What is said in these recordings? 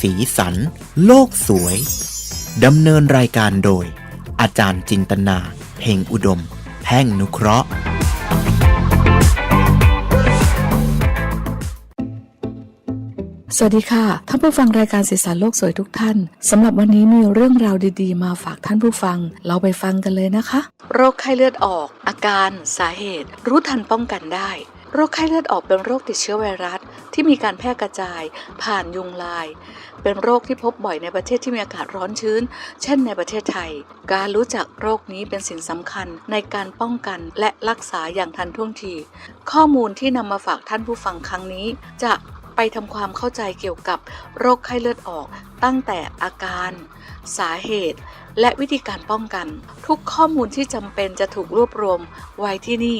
สีสัน โลกสวย ดำเนินรายการโดย อาจารย์จินตนาเพ่งอุดม แพ่งนุเคราะห์ สวัสดีค่ะ ท่านผู้ฟังรายการสีสันโลกสวยทุกท่านสำหรับวันนี้มีเรื่องราวดีๆ มาฝากท่านผู้ฟัง เราไปฟังกันเลยนะคะ โรคไข้เลือดออก อาการ สาเหตุ รู้ทันป้องกันได้ โรคไข้เลือดออกเป็นโรคติดเชื้อไวรัส ที่มีการแพร่กระจาย ผ่านยุงลาย เป็นโรคที่พบบ่อยในประเทศที่มีอากาศร้อนชื้น เช่นในประเทศไทย การรู้จักโรคนี้เป็นสิ่งสำคัญในการป้องกันและรักษาอย่างทันท่วงที ข้อมูลที่นำมาฝากท่านผู้ฟังครั้งนี้ จะไปทำความเข้าใจเกี่ยวกับโรคไข้เลือดออก ตั้งแต่อาการ สาเหตุ และวิธีการป้องกัน ทุกข้อมูลที่จำเป็นจะถูกรวบรวมไว้ที่นี่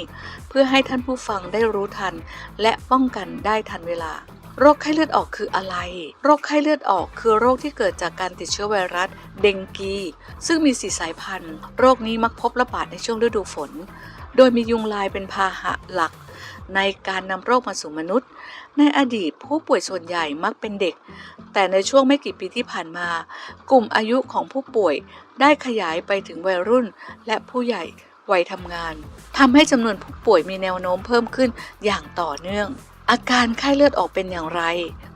เพื่อให้ท่านผู้ฟังได้รู้ทัน และป้องกันได้ทันเวลาโรคไข้เลือดออกคืออะไร โรคไข้เลือดออกคือโรคที่เกิดจากการติดเชื้อไวรัสเดงกี ซึ่งมีสีสายพันธุ์ โรคนี้มักพบระบาดในช่วงฤดูฝน โดยมียุงลายเป็นพาหะหลัก ในการนำโรคมาสู่มนุษย์ ในอดีตผู้ป่วยส่วนใหญ่มักเป็นเด็ก แต่ในช่วงไม่กี่ปีที่ผ่านมา กลุ่มอายุของผู้ป่วยได้ขยายไปถึงวัยรุ่นและผู้ใหญ่วัยทำงานทำให้จำนวนผู้ป่วยมีแนวโน้มเพิ่มขึ้นอย่างต่อเนื่อง อาการไข้เลือดออกเป็นอย่างไร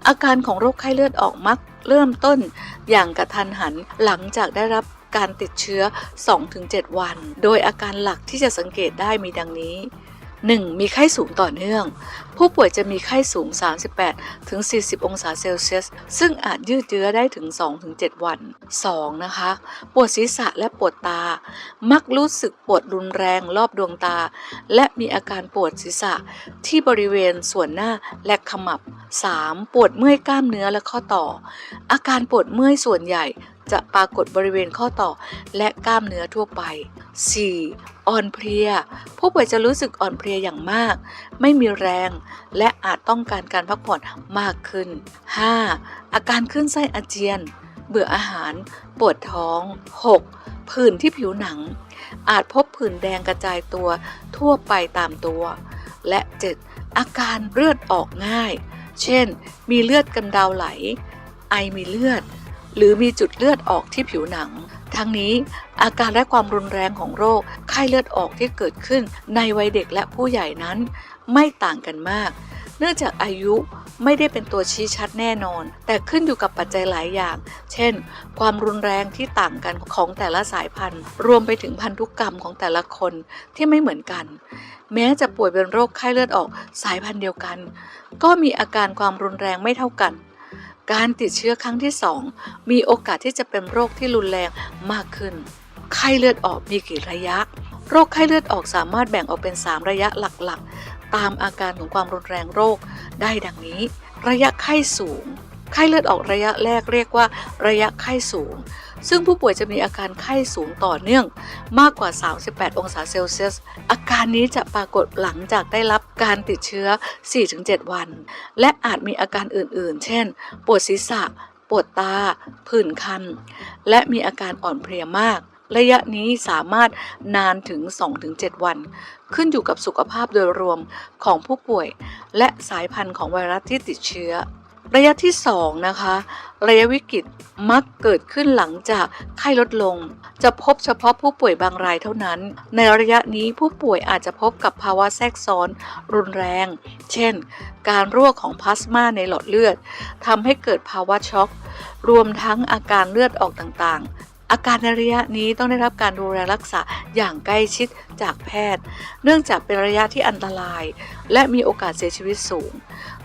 อาการของโรคไข้เลือดออกมักเริ่มต้นอย่างกระทันหันหลังจากได้รับการติดเชื้อ 2-7 วัน โดยอาการหลักที่จะสังเกตได้มีดังนี้ 1. มีไข้สูงต่อเนื่อง ผู้ป่วยจะมีไข้สูง 38 ถึง 40 องศาเซลเซียส ซึ่งอาจยืดเยื้อได้ถึง 2-7 วัน 2. นะคะ ปวดศีรษะและปวดตา มักรู้สึกปวดรุนแรงรอบดวงตา และมีอาการปวดศีรษะที่บริเวณส่วนหน้าและขมับ 3. ปวดเมื่อยกล้ามเนื้อและข้อต่อ อาการปวดเมื่อยส่วนใหญ่ จะปรากฏบริเวณข้อต่อและกล้ามเนื้อทั่วไป 4. อ่อนเพลีย ผู้ป่วยจะรู้สึกอ่อนเพลียอย่างมาก ไม่มีแรง และอาจต้องการการพักผ่อนมากขึ้น 5. อาการขึ้นไส้อาเจียน เบื่ออาหาร ปวดท้อง 6. ผื่นที่ผิวหนัง อาจพบผื่นแดงกระจายตัวทั่วไปตามตัว และ 7. อาการเลือดออกง่าย เช่น มีเลือดกันดาวไหล ไอมีเลือด หรือมีจุดเลือดออกที่ผิวหนัง ทั้งนี้อาการและความรุนแรงของโรคไข้เลือดออกที่เกิดขึ้นในวัยเด็กและผู้ใหญ่นั้น ไม่ต่างกันมาก เนื่องจากอายุไม่ได้เป็นตัวชี้ชัดแน่นอน แต่ขึ้นอยู่กับปัจจัยหลายอย่าง เช่น ความรุนแรงที่ต่างกันของแต่ละสายพันธุ์ รวมไปถึงพันธุกรรมของแต่ละคนที่ไม่เหมือนกัน แม้จะป่วยเป็นโรคไข้เลือดออกสายพันธุ์เดียวกัน ก็มีอาการความรุนแรงไม่เท่ากัน การติดเชื้อครั้งที่ 2 มีโอกาสที่จะเป็นโรคที่รุนแรงมากขึ้น ไข้เลือดออกมีกี่ระยะ โรคไข้เลือดออกสามารถแบ่งออกเป็น 3 ระยะหลักๆ ตามอาการของความรุนแรงโรคได้ดังนี้ ระยะไข้สูง ไข้เลือดออกระยะแรกเรียกว่าระยะไข้สูง ซึ่งผู้ป่วยจะมีอาการไข้สูงต่อเนื่องมากกว่า 38 องศาเซลเซียส อาการนี้จะปรากฏหลังจากได้รับการติดเชื้อ 4-7 วัน และอาจมีอาการอื่นๆ เช่น ปวดศีรษะ ปวดตา ผื่นคัน และมีอาการอ่อนเพลียมากระยะนี้สามารถนานถึง 2-7 วัน ขึ้นอยู่กับสุขภาพโดยรวมของผู้ป่วย และสายพันธุ์ของไวรัสที่ติดเชื้อ ระยะที่ 2 นะคะ ระยะวิกฤตมักเกิดขึ้นหลังจากไข้ลดลง จะพบเฉพาะผู้ป่วยบางรายเท่านั้น ในระยะนี้ผู้ป่วยอาจจะพบกับภาวะแทรกซ้อน รุนแรง เช่น การรั่วของพลาสมาในหลอดเลือดทำให้เกิดภาวะช็อก รวมทั้งอาการเลือดออกต่างๆอาการในระยะนี้ต้องได้รับการดูแลรักษาอย่างใกล้ชิดจากแพทย์ เนื่องจากเป็นระยะที่อันตราย และมีโอกาสเสียชีวิตสูง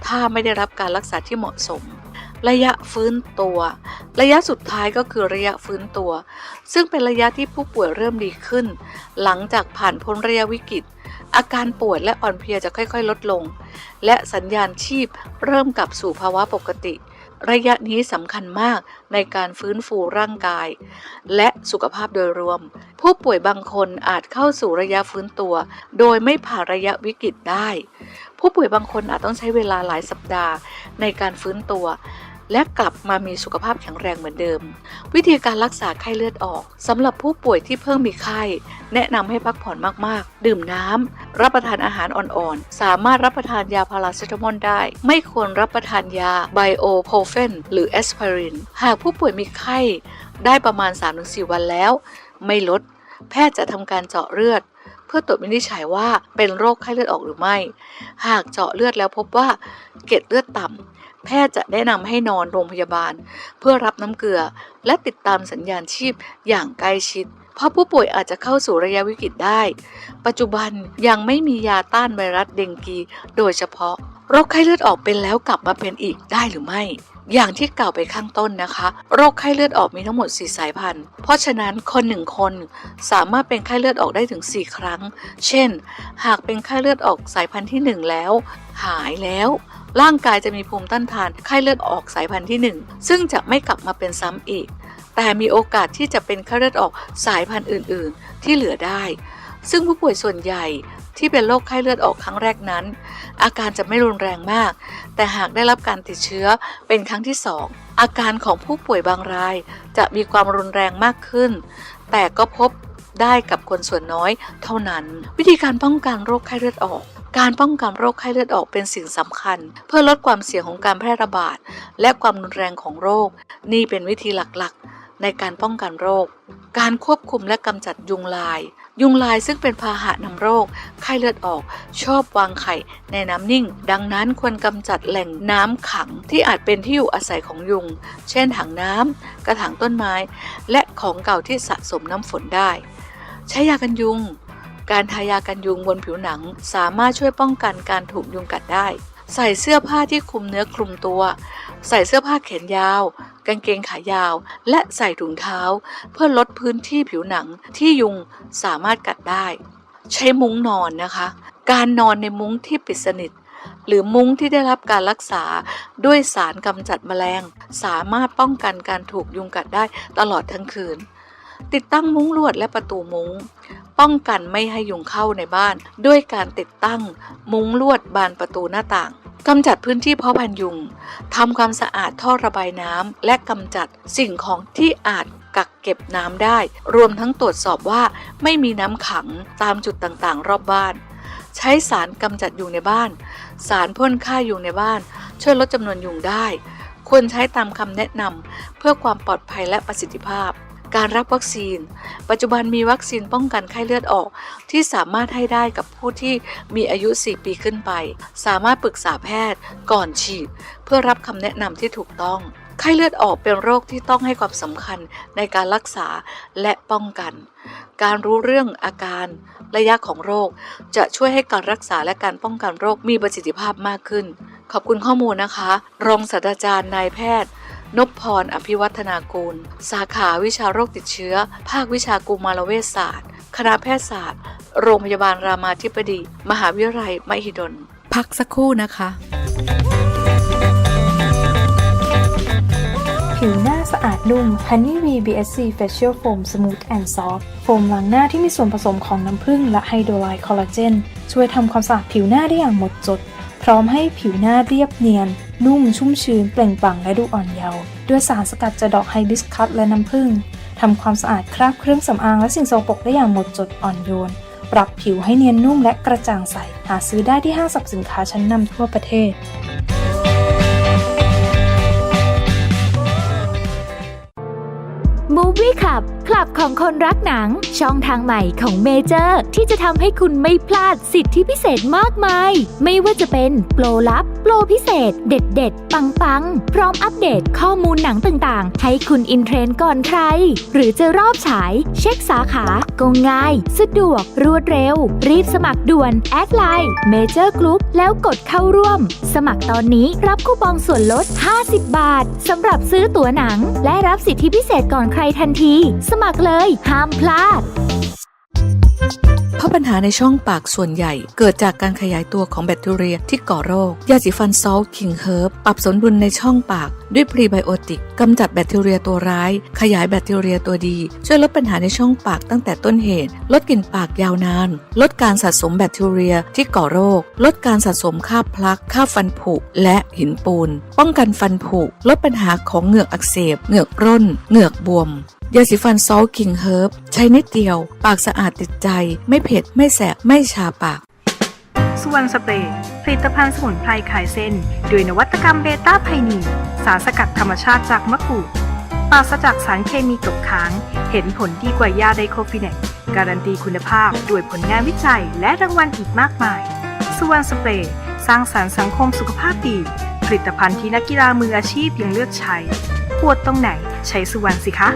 ถ้าไม่ได้รับการรักษาที่เหมาะสม ระยะฟื้นตัว ระยะสุดท้ายก็คือระยะฟื้นตัว ซึ่งเป็นระยะที่ผู้ป่วยเริ่มดีขึ้น หลังจากผ่านพ้นระยะวิกฤต อาการปวดและอ่อนเพลียจะค่อยๆ ลดลง และสัญญาณชีพเริ่มกลับสู่ภาวะปกติ ระยะนี้สำคัญมากในการฟื้นฟูร่างกาย และสุขภาพโดยรวม ผู้ป่วยบางคนอาจเข้าสู่ระยะฟื้นตัว โดยไม่ผ่านระยะวิกฤตได้ ผู้ป่วยบางคนอาจต้องใช้เวลาหลายสัปดาห์ในการฟื้นตัว และกลับมามีสุขภาพแข็งแรงเหมือนเดิม วิธีการรักษาไข้เลือดออกสำหรับผู้ป่วยที่เพิ่งมีไข้ แนะนำให้พักผ่อนมากๆ ดื่มน้ำรับประทานอาหารอ่อนๆ สามารถรับประทานยาพาราเซตามอลได้ ไม่ควรรับประทานยาไบโอโพเฟนหรือแอสไพรินหากผู้ป่วยมีไข้ได้ประมาณ 3-4 วันแล้ว ไม่ลด แพทย์จะทำการเจาะเลือด เพื่อตรวจวินิจฉัยว่าเป็นโรคไข้เลือดออกหรือไม่ หากเจาะเลือดแล้วพบว่าเกล็ดเลือดต่ำแพทย์จะแนะนำให้นอนโรงพยาบาล เพื่อรับน้ำเกลือ และติดตามสัญญาณชีพอย่างใกล้ชิดเพราะผู้ป่วยอาจจะเข้าสู่ระยะวิกฤตได้ ปัจจุบันยังไม่มียาต้านไวรัสเดงกี โดยเฉพาะ โรคไข้เลือดออกเป็นแล้วกลับมาเป็นอีกได้หรือไม่ อย่างที่กล่าวไปข้างต้นนะคะ โรคไข้เลือดออกมีทั้งหมด 4 สายพันธุ์ เพราะฉะนั้นคนหนึ่งคนสามารถเป็นไข้เลือดออกได้ถึง 4 ครั้ง เช่น หากเป็นไข้เลือดออกสายพันธุ์ที่ 1 แล้ว หายแล้ว ร่างกายจะมีภูมิต้านทานไข้เลือดออกสายพันธุ์ที่ 1 ซึ่งจะไม่กลับมาเป็นซ้ำอีก แต่มีโอกาสที่จะเป็นไข้เลือดออกสายพันธุ์อื่น ๆ ที่เหลือได้ ซึ่งผู้ป่วยส่วนใหญ่ ที่เป็นโรคไข้เลือดออกครั้งแรกนั้น อาการจะไม่รุนแรงมาก แต่หากได้รับการติดเชื้อเป็นครั้งที่สองอาการของผู้ป่วยบางรายจะมีความรุนแรงมากขึ้น แต่ก็พบได้กับคนส่วนน้อยเท่านั้น วิธีการป้องกันโรคไข้เลือดออก การป้องกันโรคไข้เลือดออกเป็นสิ่งสำคัญ เพื่อลดความเสี่ยงของการแพร่ระบาด และความรุนแรงของโรค นี่เป็นวิธีหลักๆ ในการป้องกันโรค การควบคุมและกำจัดยุงลาย ยุงลายซึ่งเป็นพาหะนำโรค ไข้เลือดออก ชอบวางไข่ในน้ำนิ่ง ดังนั้นควรกำจัดแหล่งน้ำขังที่อาจเป็นที่อยู่อาศัยของยุง เช่นถังน้ำ กระถางต้นไม้ และของเก่าที่สะสมน้ำฝนได้ ใช้ยากันยุง การทายากันยุงบนผิวหนัง สามารถช่วยป้องกันการถูกยุงกัดได้ ใส่เสื้อผ้าที่คลุมเนื้อคลุมตัว ใส่เสื้อผ้าแขนยาว กางเกงขายาว และใส่ถุงเท้า เพื่อลดพื้นที่ผิวหนังที่ยุงสามารถกัดได้ ใช้มุ้งนอนนะคะ การนอนในมุ้งที่ปิดสนิท หรือมุ้งที่ได้รับการรักษาด้วยสารกำจัดแมลง สามารถป้องกันการถูกยุงกัดได้ตลอดทั้งคืน ติดตั้งมุ้งลวดและประตูมุ้ง ป้องกันไม่ให้ยุงเข้าในบ้าน ด้วยการติดตั้งมุ้งลวดบานประตูหน้าต่างกำจัดพื้นที่เพาะพันยุงทำความสะอาดท่อระบายน้ำและกำจัดสิ่งของที่อาจกักเก็บน้ำได้ รวมทั้งตรวจสอบว่าไม่มีน้ำขังตามจุดต่างๆ รอบบ้าน ใช้สารกำจัดยุงในบ้าน สารพ่นฆ่ายุงในบ้าน ช่วยลดจำนวนยุงได้ ควรใช้ตามคำแนะนำเพื่อความปลอดภัยและประสิทธิภาพ การรับวัคซีน ปัจจุบันมีวัคซีนป้องกันไข้เลือดออก ที่สามารถให้ได้กับผู้ที่มีอายุ 4 ปีขึ้นไป สามารถปรึกษาแพทย์ก่อนฉีด เพื่อรับคำแนะนำที่ถูกต้อง ไข้เลือดออกเป็นโรคที่ต้องให้ความสำคัญในการรักษาและป้องกัน การรู้เรื่องอาการระยะของโรค จะช่วยให้การรักษาและการป้องกันโรคมีประสิทธิภาพมากขึ้น ขอบคุณข้อมูลนะคะ รองศาสตราจารย์นายแพทย์ นพพร อภิวัฒนากูล สาขาวิชาโรคติดเชื้อ ภาควิชากุมารเวชศาสตร์ คณะแพทยศาสตร์ โรงพยาบาลรามาธิบดี มหาวิทยาลัยมหิดล พักสักครู่นะคะ ผิวหน้าสะอาดนุ่ม Honey V BSC Facial Foam Smooth and Soft โฟมล้างหน้าที่มีส่วนผสมของน้ำผึ้งและไฮโดรไลด์คอลลาเจน ช่วยทำความสะอาดผิวหน้าได้อย่างหมดจด พร้อมให้ผิวหน้าเรียบเนียน นุ่มชุ่มชื้นเปล่งปลั่งและดูอ่อนเยาว์ด้วยสารสกัดจากดอกไฮบิสคัสและน้ำผึ้งทำความสะอาดคราบเครื่องสำอางและสิ่งสกปรกได้อย่างหมดจดอ่อนโยน ปรับผิวให้เนียนนุ่มและกระจ่างใส หาซื้อได้ที่ห้างสรรพสินค้าชั้นนำทั่วประเทศ Movie Club คลับของคนรักหนัง ช่องทางใหม่ของเมเจอร์ ที่จะทำให้คุณไม่พลาดสิทธิพิเศษมากมาย ไม่ว่าจะเป็นโปรลับ ปรพิเศษ เด็ดเด็ดปังปังพร้อมอัปเดตข้อมูลหนังต่างๆ ให้คุณอินเทรนด์ก่อนใคร หรือจะรอบฉาย เช็คสาขาก็ง่าย สะดวก รวดเร็ว รีบสมัครด่วน แอดไลน์เมเจอร์กรุ๊ปแล้วกดเข้าร่วม สมัครตอนนี้รับคูปองส่วนลด 50 บาทสำหรับซื้อตั๋วหนัง และรับสิทธิพิเศษก่อนใครทันที สมัครเลย ห้ามพลาด เพราะปัญหาในช่องปากส่วนใหญ่เกิดจากการขยายตัวของแบคทีเรียที่ก่อโรค ยาสีฟันซอลคิงเฮิร์บปรับสมดุลในช่องปากด้วยพรีไบโอติกกำจัดแบคทีเรียตัวร้าย ขยายแบคทีเรียตัวดี ช่วยลดปัญหาในช่องปากตั้งแต่ต้นเหตุ ลดกลิ่นปากยาวนาน ลดการสะสมแบคทีเรียที่ก่อโรค ลดการสะสมคราบพลักคราบฟันผุและหินปูน ป้องกันฟันผุลดปัญหาของเหงือกอักเสบ เหงือกร่น เหงือกบวม ยาสีฟันซอลคิงเฮิร์บใช้นิดเดียว ปากสะอาดติดใจ ไม่เผ็ด ไม่แสบ ไม่ชาปากสุวรรณสเปรย์ผลิตภัณฑ์สมุนไพรขายเส้นด้วยนวัตกรรมเบต้าไพนีนสารสกัดธรรมชาติจากมะกรูดปราศจากสารเคมีตกค้าง เห็นผลดีกว่ายาไดโคฟิเนกการันตีคุณภาพด้วยผลงานวิจัยและรางวัลอีกมากมายสุวรรณสเปรย์สร้างสรรค์สังคมสุขภาพดี ผลิตภัณฑ์ที่นักกีฬามืออาชีพยังเลือกใช้ ปวดตรงไหน ใช้สุวรรณสิคะ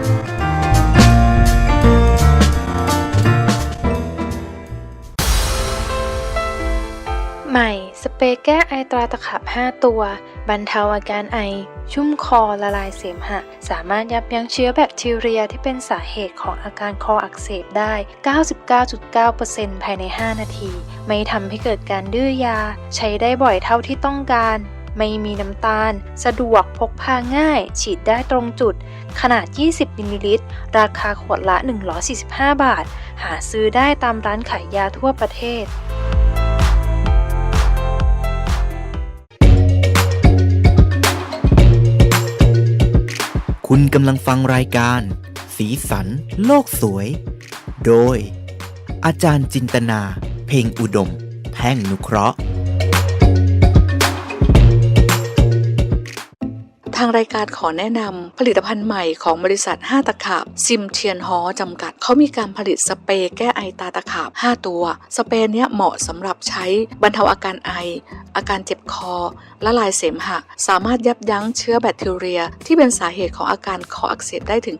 ใหม่ สเปรย์แก้ไอตราตะขับ 5 ตัว บรรเทาอาการไอ ชุ่มคอละลายเสมหะ สามารถยับยั้งเชื้อแบคทีเรียที่เป็นสาเหตุของอาการคออักเสบได้ 99.9%ภายใน 5 นาที ไม่ทำให้เกิดการดื้อยา ใช้ได้บ่อยเท่าที่ต้องการ ไม่มีน้ำตาล สะดวกพกพาง่าย ฉีดได้ตรงจุด ขนาด 20มิลลิลิตร ราคาขวดละ 145 บาท หาซื้อได้ตามร้านขายยาทั่วประเทศคุณกำลังฟังรายการ สีสัน โลกสวย โดย อาจารย์จินตนา เพ่งอุดม แพ่งนุเคราะห์างรายการขอแนะนำผลิตภัณฑ์ใหม่ของบริษัท 5 ตะขาบซิมเทียนฮอจำกัด เขามีการผลิตสเปรย์แก้ไอตาตะขาบ 5 ตัว สเปรย์เนี้ยเหมาะสำหรับใช้บรรเทาอาการไอ อาการเจ็บคอ ละลายเสมหะ สามารถยับยั้งเชื้อแบคทีเรีย ที่เป็นสาเหตุของอาการคออักเสบได้ถึง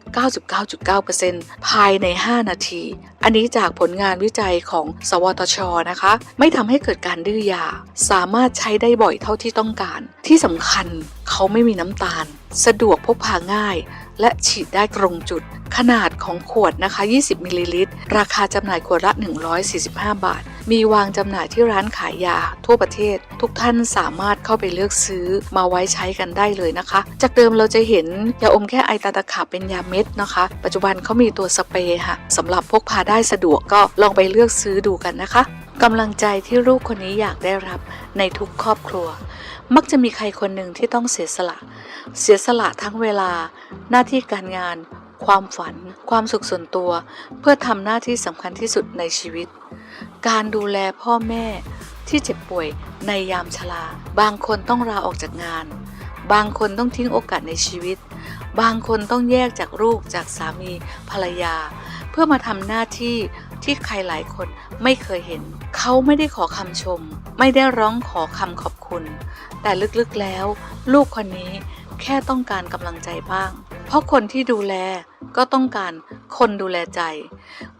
99.9%ภายใน 5 นาที อันนี้จากผลงานวิจัยของ สวทชนะคะ ไม่ทำให้เกิดการดื้อยา สามารถใช้ได้บ่อยเท่าที่ต้องการ ที่สำคัญเขาไม่มีน้ำตาล สะดวกพกพาง่าย และฉีดได้ตรงจุด ขนาดของขวดนะคะ 20มิลลิลิตร ราคาจำหน่ายขวดละ 145 บาท มีวางจำหน่ายที่ร้านขายยาทั่วประเทศ ทุกท่านสามารถเข้าไปเลือกซื้อมาไว้ใช้กันได้เลยนะคะ จากเดิมเราจะเห็นยาอมแค่ไอตาตะขาบเป็นยาเม็ดนะคะ ปัจจุบันเขามีตัวสเปรย์ค่ะสำหรับพกพาได้สะดวกก็ลองไปเลือกซื้อดูกันนะคะ กำลังใจที่ลูกคนนี้อยากได้รับในทุกครอบครัว มักจะมีใครคนหนึ่งที่ต้องเสียสละ เสียสละทั้งเวลา หน้าที่การงาน ความฝัน ความสุขส่วนตัว เพื่อทำหน้าที่สำคัญที่สุดในชีวิต การดูแลพ่อแม่ที่เจ็บป่วยในยามชรา บางคนต้องลาออกจากงาน บางคนต้องทิ้งโอกาสในชีวิต บางคนต้องแยกจากลูกจากสามีภรรยา เพื่อมาทำหน้าที่ ที่ใครหลายคนไม่เคยเห็น เขาไม่ได้ขอคำชม ไม่ได้ร้องขอคำขอบคุณ แต่ลึกๆแล้ว ลูกคนนี้แค่ต้องการกำลังใจบ้าง เพราะคนที่ดูแลก็ต้องการคนดูแลใจ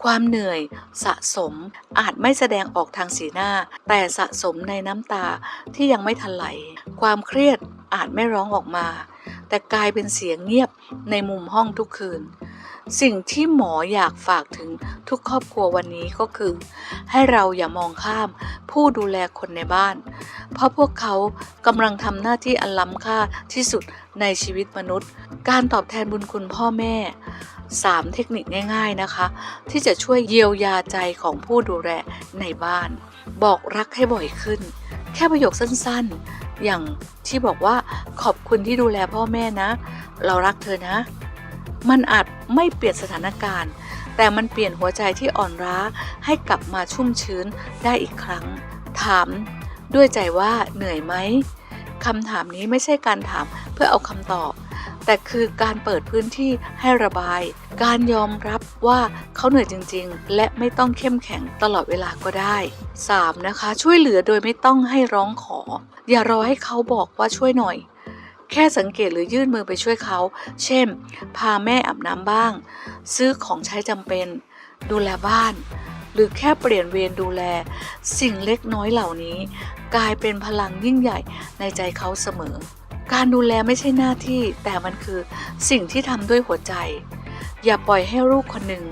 ความเหนื่อยสะสมอาจไม่แสดงออกทางสีหน้า แต่สะสมในน้ำตาที่ยังไม่ทันไหล ความเครียดอาจไม่ร้องออกมา แต่กลายเป็นเสียงเงียบในมุมห้องทุกคืน สิ่งที่หมออยากฝากถึงทุกครอบครัววันนี้ก็คือ ให้เราอย่ามองข้ามผู้ดูแลคนในบ้าน เพราะพวกเขากำลังทำหน้าที่อันล้ำค่าที่สุดในชีวิตมนุษย์ การตอบแทนบุญคุณพ่อแม่ 3 เทคนิคง่าย ๆนะคะ ที่จะช่วยเยียวยาใจของผู้ดูแลในบ้าน บอกรักให้บ่อยขึ้น แค่ประโยคสั้นๆ อย่างที่บอกว่า ขอบคุณที่ดูแลพ่อแม่นะ เรารักเธอนะ มันอาจไม่เปลี่ยนสถานการณ์ แต่มันเปลี่ยนหัวใจที่อ่อนร้าให้กลับมาชุ่มชื้นได้อีกครั้ง ถาม ด้วยใจว่าเหนื่อยไหมคำถามนี้ไม่ใช่การถามเพื่อเอาคำตอบ แต่คือการเปิดพื้นที่ให้ระบาย การยอมรับว่าเขาเหนื่อยจริง ๆ และไม่ต้องเข้มแข็งตลอดเวลาก็ได้ 3. นะคะ ช่วยเหลือโดยไม่ต้องให้ร้องขอ อย่ารอให้เขาบอกว่าช่วยหน่อย แค่สังเกตหรือยื่นมือไปช่วยเขา เช่น พาแม่อาบน้ำบ้าง ซื้อของใช้จำเป็น ดูแลบ้าน หรือแค่เปลี่ยนเวรดูแล สิ่งเล็กน้อยเหล่านี้ กลายเป็นพลังยิ่งใหญ่ในใจเขาเสมอ การดูแลไม่ใช่หน้าที่ แต่มันคือสิ่งที่ทำด้วยหัวใจ อย่าปล่อยให้ลูกคนหนึ่ง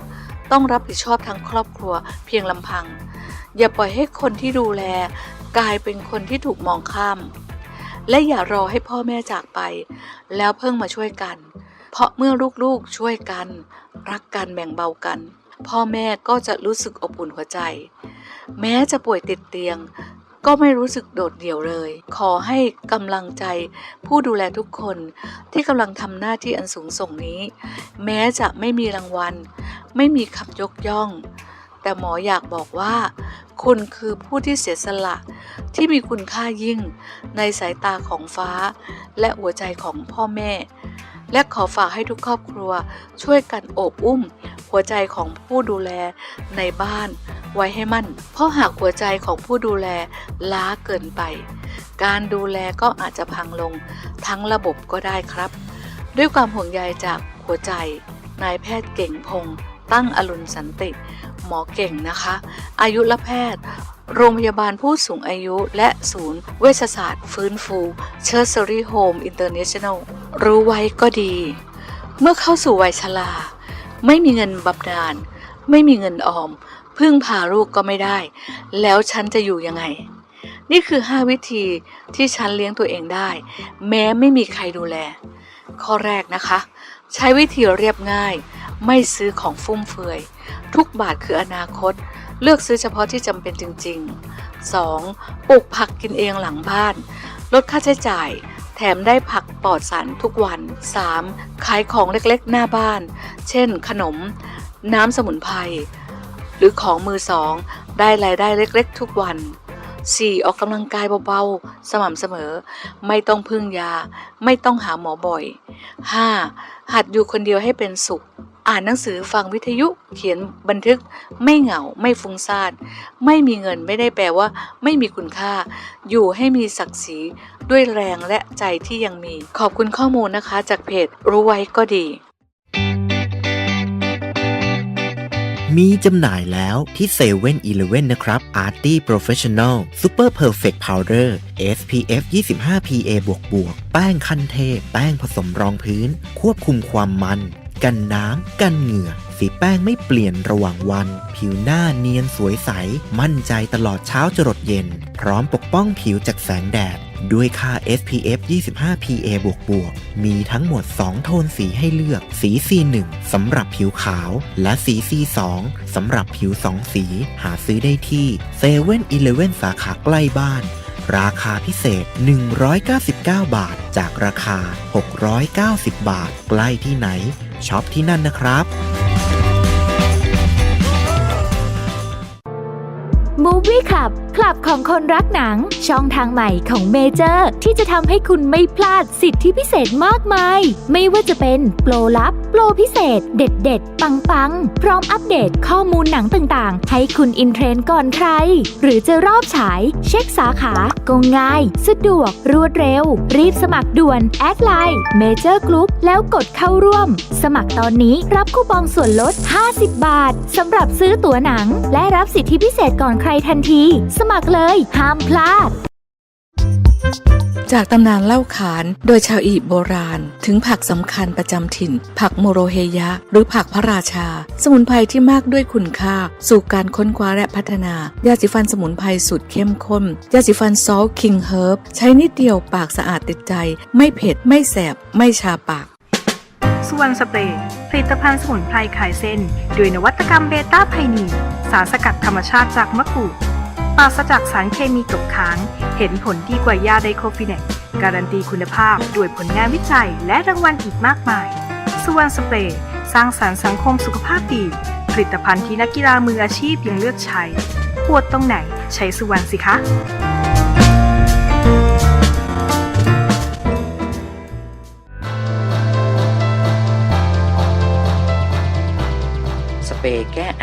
ต้องรับผิดชอบทั้งครอบครัวเพียงลำพัง อย่าปล่อยให้คนที่ดูแล กลายเป็นคนที่ถูกมองข้าม และอย่ารอให้พ่อแม่จากไป แล้วเพิ่งมาช่วยกัน เพราะเมื่อลูกๆช่วยกัน รักกันแบ่งเบากัน พ่อแม่ก็จะรู้สึกอบอุ่นหัวใจ แม้จะป่วยติดเตียง ก็ไม่รู้สึกโดดเดี่ยวเลย ขอให้กำลังใจผู้ดูแลทุกคนที่กำลังทำหน้าที่อันสูงส่งนี้ แม้จะไม่มีรางวัล ไม่มีคำยกย่อง แต่หมออยากบอกว่า คุณคือผู้ที่เสียสละ ที่มีคุณค่ายิ่งในสายตาของฟ้า และหัวใจของพ่อแม่ และขอฝากให้ทุกครอบครัวช่วยกันโอบอุ้ม หัวใจของผู้ดูแลในบ้านไว้ให้มั่น เพราะหากหัวใจของผู้ดูแลล้าเกินไป การดูแลก็อาจจะพังลงทั้งระบบก็ได้ครับ ด้วยความห่วงใยจากหัวใจ นายแพทย์เก่งพงษ์ ตั้งอรุณสันติ หมอเก่งนะคะ อายุรแพทย์ โรงพยาบาลผู้สูงอายุและศูนย์เวชศาสตร์ ฟื้นฟูเชอร์เซอรี่โฮมอินเตอร์เนชั่นแนลรู้ไว้ก็ดี เมื่อเข้าสู่วัยชราไม่มีเงินบำนาญไม่มีเงินออม พึ่งพาลูกก็ไม่ได้ แล้วฉันจะอยู่ยังไง นี่คือ 5 วิธีที่ฉันเลี้ยงตัวเองได้ แม้ไม่มีใครดูแล ข้อแรกนะคะ ใช้วิธีเรียบง่าย ไม่ซื้อของฟุ่มเฟือย ทุกบาทคืออนาคต เลือกซื้อเฉพาะที่จำเป็นจริง ๆ 2. ปลูกผักกินเองหลังบ้าน ลดค่าใช้จ่าย แถมได้ผักปลอดสารทุกวัน 3. ขายของเล็กๆ หน้าบ้าน เช่น ขนม น้ำสมุนไพร หรือของมือสอง ได้รายได้เล็กๆ ทุกวัน 4. ออกกำลังกายเบาๆ สม่ำเสมอ ไม่ต้องพึ่งยา ไม่ต้องหาหมอบ่อย 5. หัดอยู่คนเดียวให้เป็นสุข อ่านหนังสือฟังวิทยุเขียนบันทึกไม่เหงาไม่ฟุ้งซ่านไม่มีเงินไม่ได้แปลว่า ไม่มีคุณค่า อยู่ให้มีศักดิ์ศรีด้วยแรงและใจที่ยังมี ขอบคุณข้อมูลนะคะ จากเพจรู้ไว้ก็ดี มีจำหน่ายแล้วที่7 e เ e ่ e อนะครับ Arty Professional Super Perfect Powder SPF 25 PA บวกบวกแป้งคันเทพ แป้งผสมรองพื้น ควบคุมความมัน กันน้ำ กันเหงื่อ สีแป้งไม่เปลี่ยนระหว่างวัน ผิวหน้าเนียนสวยใส มั่นใจตลอดเช้าจรดเย็น พร้อมปกป้องผิวจากแสงแดด ด้วยค่า SPF 25 PA บวกบวกมีทั้งหมด 2 โทนสีให้เลือก สี C1 สำหรับผิวขาว และสี C2 สำหรับผิว 2 สี หาซื้อได้ที่7 e เ e ่ e สาขาใกล้บ้านราคาพิเศษ 199 บาท จากราคา 690 บาท ใกล้ที่ไหน ช็อปที่นั่นนะครับ Movie Club คลับของคนรักหนัง ช่องทางใหม่ของเมเจอร์ ที่จะทำให้คุณไม่พลาดสิทธิพิเศษมากมาย ไม่ว่าจะเป็นโปรลับ โปรพิเศษ เด็ดเด็ดปังปังพร้อมอัปเดตข้อมูลหนังต่างๆ ให้คุณอินเทรนด์ก่อนใคร หรือจะรอบฉาย เช็คสาขาก็ง่าย สะดวก รวดเร็ว รีบสมัครด่วน แอดไลน์เมเจอร์กรุ๊ปแล้วกดเข้าร่วม สมัครตอนนี้รับคูปองส่วนลด 50 บาทสำหรับซื้อตั๋วหนัง และรับสิทธิพิเศษก่อนใครทันทีมัครเลย ห้ามพลาด จากตำนานเล่าขานโดยชาวอียิปต์โบราณ ถึงผักสำคัญประจำถิ่น ผักโมโรเฮยะ หรือผักพระราชา สมุนไพรที่มากด้วยคุณค่า สู่การค้นคว้าและพัฒนา ยาสีฟันสมุนไพรสุดเข้มข้น ยาสีฟันซอลคิงเฮิร์บใช้นิดเดียวปากสะอาดติดใจ ไม่เผ็ดไม่แสบ ไม่ชาปากสุวรรณสเปรย์ผลิตภัณฑ์สมุนไพรขายเส้นด้วยนวัตกรรมเบต้าไพนีนสารสกัดธรรมชาติจากมะกรูด ปราศจากสารเคมีตกค้าง เห็นผลดีกว่ายาไดโคฟิเนกการันตีคุณภาพด้วยผลงานวิจัยและรางวัลอีกมากมายสวรรสเปรย์สร้างสารรค์สังคมสุขภาพดี ผลิตภัณฑ์ที่นักกีฬามืออาชีพยังเลือกใช้ ปวดตรงไหนใช้สุวรรณสิคะสเปรย์แก้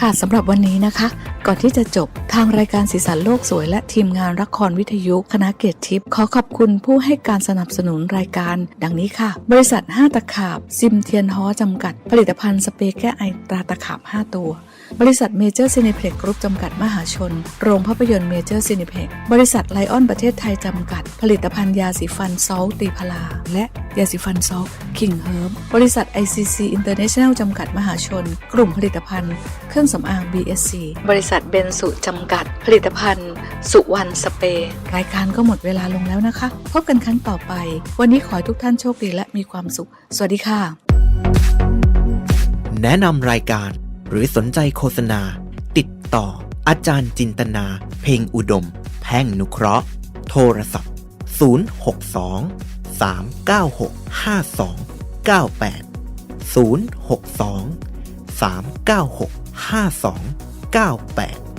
ค่ะสำหรับวันนี้นะคะ ก่อนที่จะจบทางรายการสีสันโลกสวย และทีมงานละครวิทยุคณะเกียรติทิพย์ขอขอบคุณผู้ให้การสนับสนุนรายการ ดังนี้ค่ะ บริษัท 5 ตะขาบ ซิมเทียนฮอจำกัด ผลิตภัณฑ์สเปรย์แก้ไอตราตะขาบ 5 ตัว บริษัทเมเจอร์ซีนิเพล็กกรุ๊ปจำกัดมหาชน โรงภาพยนตร์เมเจอร์ซีนิเพล็กบริษัทไลออนประเทศไทยจำกัด ผลิตภัณฑ์ยาสีฟันซอลตีพลา และยาสีฟันซอลคิงเฮิร์บบริษัท ICC International จำกัดมหาชน กลุ่มผลิตภัณฑ์ เครื่องสำอาง BSC บริษัทเบนสุจำกัด ผลิตภัณฑ์ สุวรรณสเปรย์รายการก็หมดเวลาลงแล้วนะคะ พบกันครั้งต่อไป วันนี้ขอให้ทุกท่านโชคดีและมีความสุข สวัสดีค่ะ แนะนำรายการ หรือสนใจโฆษณา ติดต่อ อาจารย์จินตนา เพ่งอุดม แพ่งนุเคราะห์ โทรศัพท์ 062 396 5298 062 396 5298